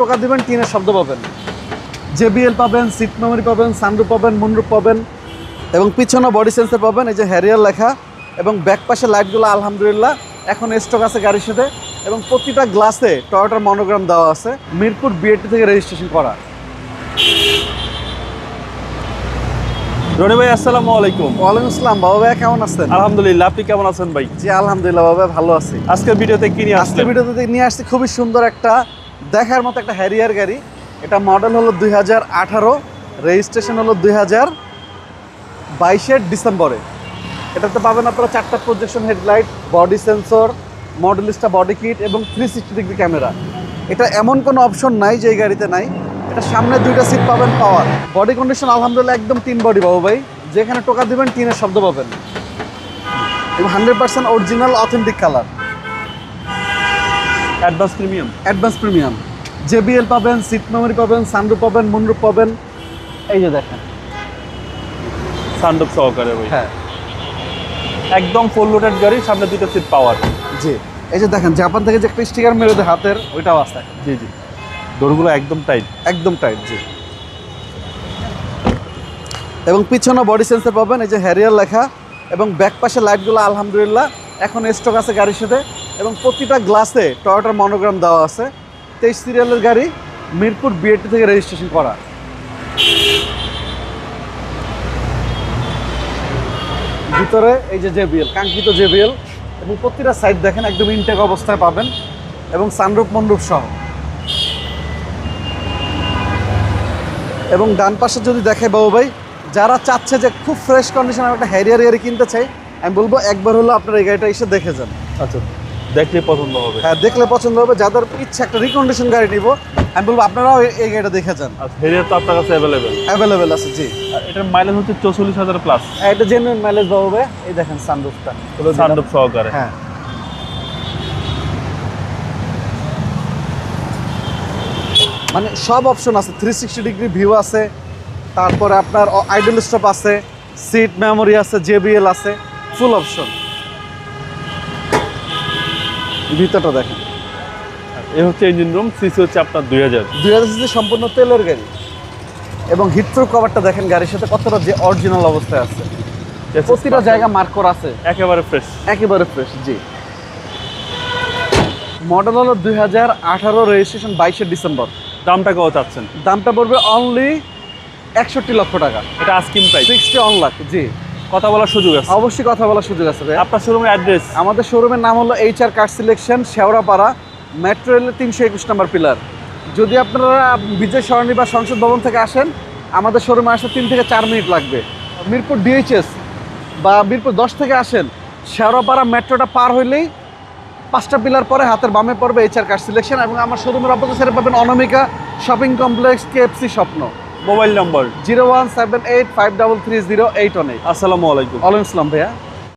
টোকা দিবেন টিনের শব্দ পাবেন। জেবিএল পাবেন সিট মেমোরি পাবেন সানরুপ পাবেন মুনরুপ পাবেন এবং পিছনে বডি সেন্সর পাবেন এই যে হ্যারিয়ার লেখা এবং ব্যাক পাশে লাইটগুলো আলহামদুলিল্লাহ এখন স্টক আছে গাড়ির সাথে এবং প্রতিটা গ্লাসে টয়োটার মনোগ্রাম দেওয়া আছে মিরপুর বিএটি থেকে রেজিস্ট্রেশন করা। রনি ভাই আসসালামু আলাইকুম। ওয়ালাইকুম আসসালাম। বাবা ভাই কেমন আছেন? আলহামদুলিল্লাহ আপনি কেমন আছেন ভাই? জি আলহামদুলিল্লাহ বাবা ভালো আছি। আজকের ভিডিওতে কি নিয়ে আজকে ভিডিওতে নিয়ে আসছি খুবই সুন্দর একটা দেখার মতো একটা হ্যারিয়ার গাড়ি। এটা মডেল হলো দুই হাজার আঠারো রেজিস্ট্রেশন হলো দুই হাজার বাইশের ডিসেম্বরে। এটাতে পাবেন আপনারা চারটা projection headlight body sensor Modellista body kit এবং থ্রি সিক্সটি ডিগ্রি ক্যামেরা এটা এমন কোনো অপশন নাই যে এই গাড়িতে নাই। এটা সামনে দুইটা সিট পাবেন পাওয়ার বডি কন্ডিশন আলহামদুলিল্লাহ একদম তিন বডি বাবু ভাই। যেখানে টোকা দিবেন, টিনের শব্দ পাবেন। এবং hundred percent original authentic colour advance premium advance premium JBL পাবেন সিট মেমোরি পাবেন সানরুপ পাবেন মুনরুপ পাবেন। এই যে দেখেন। সানডপ সহকারে ভাই। হ্যাঁ। একদম ফুল লোডেড গাড়ি সামনে দুটো সিট পাওয়ার জি। এই যে দেখেন জাপান থেকে যে একটা স্টিকার মেরে দেয় হাতের ওইটাও আছে। জি জি। ডোরগুলো একদম টাইট একদম টাইট জি। এবং পিছনে বডি সেন্সর পাবেন এই যে হ্যারিয়ার লেখা। এবং ব্যাক পাশে লাইটগুলো আলহামদুলিল্লাহ এখন স্টক আছে গাড়ির সাথে। এবং প্রতিটা গ্লাসে টয়োটার মনোগ্রাম দেওয়া আছে। তেইশ সিরিয়ালের গাড়ি মিরপুর বিএটি থেকে রেজিস্ট্রেশন করা। ভিতরে এই যে জেবিএল কাঙ্ক্ষিত জেবিএল এবং প্রতিটা সাইড দেখেন, একদম ইনটেক অবস্থায় পাবেন এবং সানরূপ মন্ডপ সহ। এবং ডান পাশে যদি দেখে বাবু ভাই, যারা চাচ্ছে যে খুব ফ্রেশ কন্ডিশনে একটা হ্যারিয়ার গাড়ি কিনতে চাই, আমি বলব একবার হলো আপনার এই গাড়িটা এসে দেখে যান। আচ্ছা। দেখলে পছন্দ হবে। হ্যাঁ দেখলে পছন্দ হবে। যাদের ইচ্ছা একটা রিকন্ডিশন গাড়ি নিব আমি বলব আপনারাও এই- গাড়িটা দেখে যান। হেরিয়ার তো আপনার কাছে অ্যাভেলেবেল অ্যাভেলেবেল আছে জি। এটার মাইলেজ হচ্ছে চৌচল্লিশ হাজার প্লাস এটা জেনুইন মাইলেজ ভাই এই দেখেন সানরুফটা সানডপ সহকারে। হ্যাঁ। মানে সব অপশন আছে। থ্রি সিক্সটি ডিগ্রি ভিউ আছে। তারপরে আপনার আইডল স্টপ আছে। সিট মেমোরি আছে জেবিএল আছে। ফুল অপশন ভিতরটা দেখেন। এ হচ্ছে ইঞ্জিন রুম সিসি হচ্ছে আপনার দুই হাজার। দুই হাজার সিসি সম্পূর্ণ তেলের গাড়ি। এবং হিটপ্রুফ কভারটা দেখেন গাড়ির সাথে কতটা যে অরিজিনাল অবস্থায় আছে। প্রতিটা জায়গা মার্ক করা আছে। একেবারে ফ্রেশ একেবারে ফ্রেশ জি। মডেল হলো দুই হাজার আঠারো রেজিস্ট্রেশন বাইশে ডিসেম্বর। দামটা কত চাচ্ছেন? দামটা পড়বে অনলি একষট্টি লক্ষ টাকা। এটা asking price sixty one lakh ji. কথা বলার সুযোগ আছে। অবশ্যই কথা বলার সুযোগ আছে ভাই আপনার শোরুমের অ্যাড্রেস আমাদের শোরুমের নাম হলো H R car selection Shewrapara metro রেলের তিনশো একুশ নম্বর পিলার যদি আপনারা বিজয় সরণি বা সংসদ ভবন থেকে আসেন আমাদের শোরুমে আসতে তিন থেকে চার মিনিট লাগবে। মিরপুর ডিএইচএস বা মিরপুর দশ থেকে আসেন শেওড়াপাড়া মেট্রোটা পার হইলেই পাঁচটা পিলার পরে হাতের বামে পড়বে এইচ আর কার সিলেকশন এবং আমার শোরুমের অপোজিট সাইডে পাবেন Anamika shopping complex KFC Shwapno. Mobile number zero one seven eight five double three zero eight one eight. আসসালামু আলাইকুম। আলাইকুম ভাইয়া।